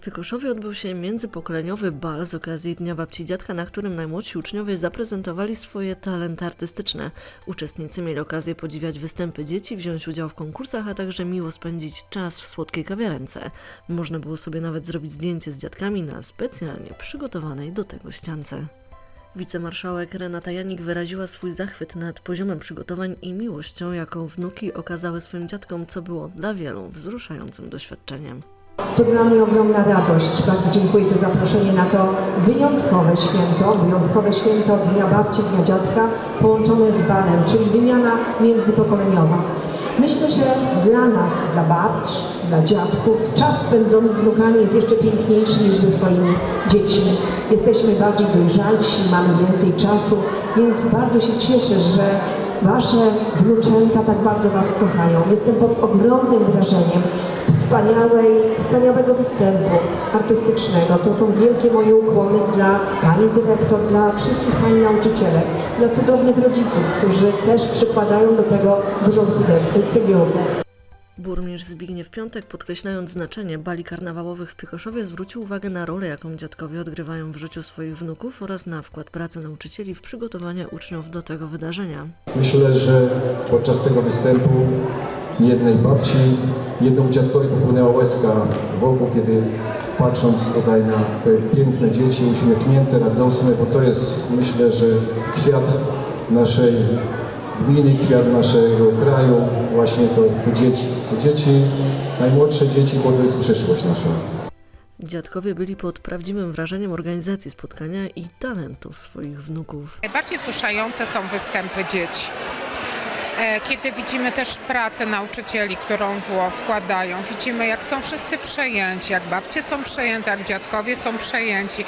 Piekoszowie odbył się międzypokoleniowy bal z okazji Dnia Babci Dziadka, na którym najmłodsi uczniowie zaprezentowali swoje talenty artystyczne. Uczestnicy mieli okazję podziwiać występy dzieci, wziąć udział w konkursach, a także miło spędzić czas w słodkiej kawiarence. Można było sobie nawet zrobić zdjęcie z dziadkami na specjalnie przygotowanej do tego ściance. Wicemarszałek Renata Janik wyraziła swój zachwyt nad poziomem przygotowań i miłością, jaką wnuki okazały swoim dziadkom, co było dla wielu wzruszającym doświadczeniem. To dla mnie ogromna radość. Bardzo dziękuję za zaproszenie na to wyjątkowe święto, wyjątkowe święto Dnia Babci, Dnia Dziadka, połączone z balem, czyli wymiana międzypokoleniowa. Myślę, że dla nas, dla babci, dla dziadków, czas spędzony z wnukami jest jeszcze piękniejszy niż ze swoimi dziećmi. Jesteśmy bardziej dojrzalsi, mamy więcej czasu, więc bardzo się cieszę, że Wasze wnuczęta tak bardzo Was kochają. Jestem pod ogromnym wrażeniem wspaniałej, wspaniałego występu artystycznego. To są wielkie moje ukłony dla Pani Dyrektor, dla wszystkich Pani nauczycielek, dla cudownych rodziców, którzy też przykładają do tego dużą cegiełkę. Burmistrz Zbigniew Piątek, podkreślając znaczenie bali karnawałowych w Piekoszowie, zwrócił uwagę na rolę, jaką dziadkowie odgrywają w życiu swoich wnuków oraz na wkład pracy nauczycieli w przygotowanie uczniów do tego wydarzenia. Myślę, że podczas tego występu jednej babci, jednemu dziadkowi popłynęła łezka wokół, kiedy patrząc tutaj na te piękne dzieci, uśmiechnięte, radosne, bo to jest myślę, że kwiat naszej gminy, kwiat naszego kraju, właśnie to te dzieci. Te dzieci, najmłodsze dzieci, bo to jest przyszłość nasza. Dziadkowie byli pod prawdziwym wrażeniem organizacji spotkania i talentów swoich wnuków. Najbardziej wzruszające są występy dzieci. E, Kiedy widzimy też pracę nauczycieli, którą wkładają, widzimy jak są wszyscy przejęci, jak babcie są przejęte, jak dziadkowie są przejęci.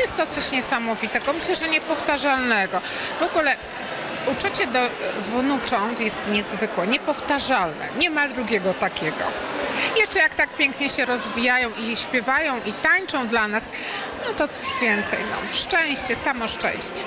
Jest to coś niesamowitego, myślę, że niepowtarzalnego. W ogóle uczucie do wnucząt jest niezwykłe, niepowtarzalne, nie ma drugiego takiego. Jeszcze jak tak pięknie się rozwijają i śpiewają i tańczą dla nas, no to cóż więcej, no, szczęście, samo szczęście.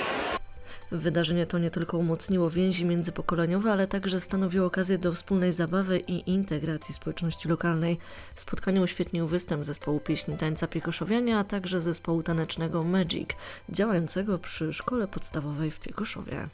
Wydarzenie to nie tylko umocniło więzi międzypokoleniowe, ale także stanowiło okazję do wspólnej zabawy i integracji społeczności lokalnej. W spotkaniu uświetnił występ zespołu pieśni tańca Piekoszowiania, a także zespołu tanecznego Magic, działającego przy szkole podstawowej w Piekoszowie.